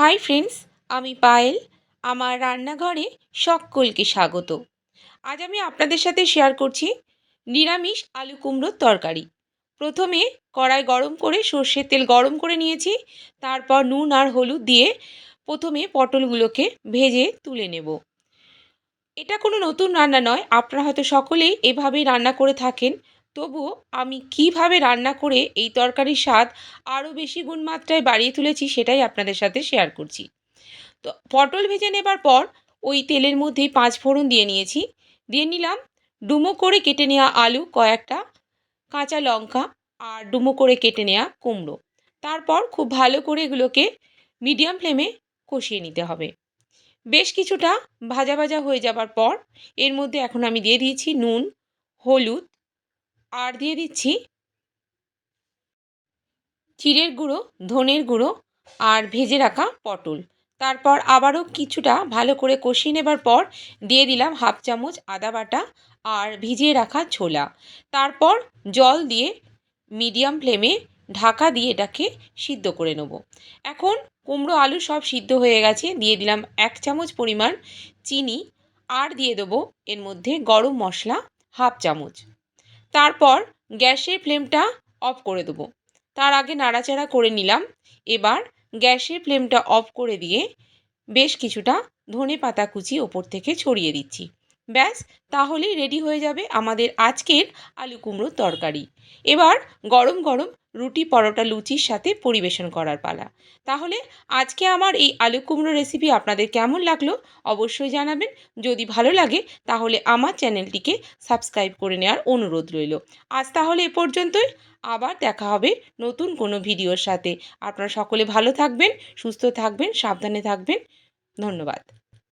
Hi friends আমি পায়েল। আমার রান্নাঘরে সকলকে স্বাগত। আজ আমি আপনাদের সাথে শেয়ার করছি নিরামিষ আলু কুমড়োর তরকারি। প্রথমে কড়াই গরম করে সর্ষের তেল গরম করে নিয়েছি, তারপর নুন আর হলুদ দিয়ে প্রথমে পটলগুলোকে ভেজে তুলে নেব। এটা কোনো নতুন রান্না নয়, আপনারা হয়তো সকলেই এভাবেই রান্না করে থাকেন। তবুও আমি কীভাবে রান্না করে এই তরকারির স্বাদ আরও বেশি গুণমাত্রায় বাড়িয়ে তুলেছি সেটাই আপনাদের সাথে শেয়ার করছি। তো পটল ভেজে নেবার পর ওই তেলের মধ্যেই পাঁচ ফোড়ন দিয়ে নিয়েছি। দিয়ে নিলাম ডুমো করে কেটে নেওয়া আলু, কয়েকটা কাঁচা লঙ্কা আর ডুমো করে কেটে নেওয়া কুমড়ো। তারপর খুব ভালো করে এগুলোকে মিডিয়াম ফ্লেমে কষিয়ে নিতে হবে। বেশ কিছুটা ভাজা ভাজা হয়ে যাবার পর এর মধ্যে এখন আমি দিয়ে দিয়েছি নুন, হলুদ আর দিয়ে দিচ্ছি চিড়ের গুঁড়ো, ধনের গুঁড়ো আর ভেজে রাখা পটল। তারপর আবারও কিছুটা ভালো করে কষিয়ে নেবার পর দিয়ে দিলাম হাফ চামচ আদা বাটা আর ভিজিয়ে রাখা ছোলা। তারপর জল দিয়ে মিডিয়াম ফ্লেমে ঢাকা দিয়ে এটাকে সিদ্ধ করে নেব। এখন কুমড়ো আলু সব সিদ্ধ হয়ে গেছে, দিয়ে দিলাম এক চামচ পরিমাণ চিনি আর দিয়ে দেবো এর মধ্যে গরম মশলা হাফ চামচ। তারপর গ্যাসের ফ্লেমটা অফ করে দেবো। তার আগে নাড়াচাড়া করে নিলাম। এবার গ্যাসের ফ্লেমটা অফ করে দিয়ে বেশ কিছুটা ধনে পাতা কুচি ওপর থেকে ছড়িয়ে দিচ্ছি। ব্যাস, তাহলেই রেডি হয়ে যাবে আমাদের আজকের আলু কুমড়োর তরকারি। এবার গরম গরম রুটি, পরোটা, লুচির সাথে পরিবেশন করার পালা। তাহলে আজকে আমার এই আলু কুমড়ো রেসিপি আপনাদের কেমন লাগল অবশ্যই জানাবেন। যদি ভালো লাগে, তাহলে আমার চ্যানেলটিকে সাবস্ক্রাইব করে নেওয়ার অনুরোধ রইল। আজ তাহলে এ পর্যন্তই। আবার দেখা হবে নতুন কোনো ভিডিওর সাথে। আপনারা সকলে ভালো থাকবেন, সুস্থ থাকবেন, সাবধানে থাকবেন। ধন্যবাদ।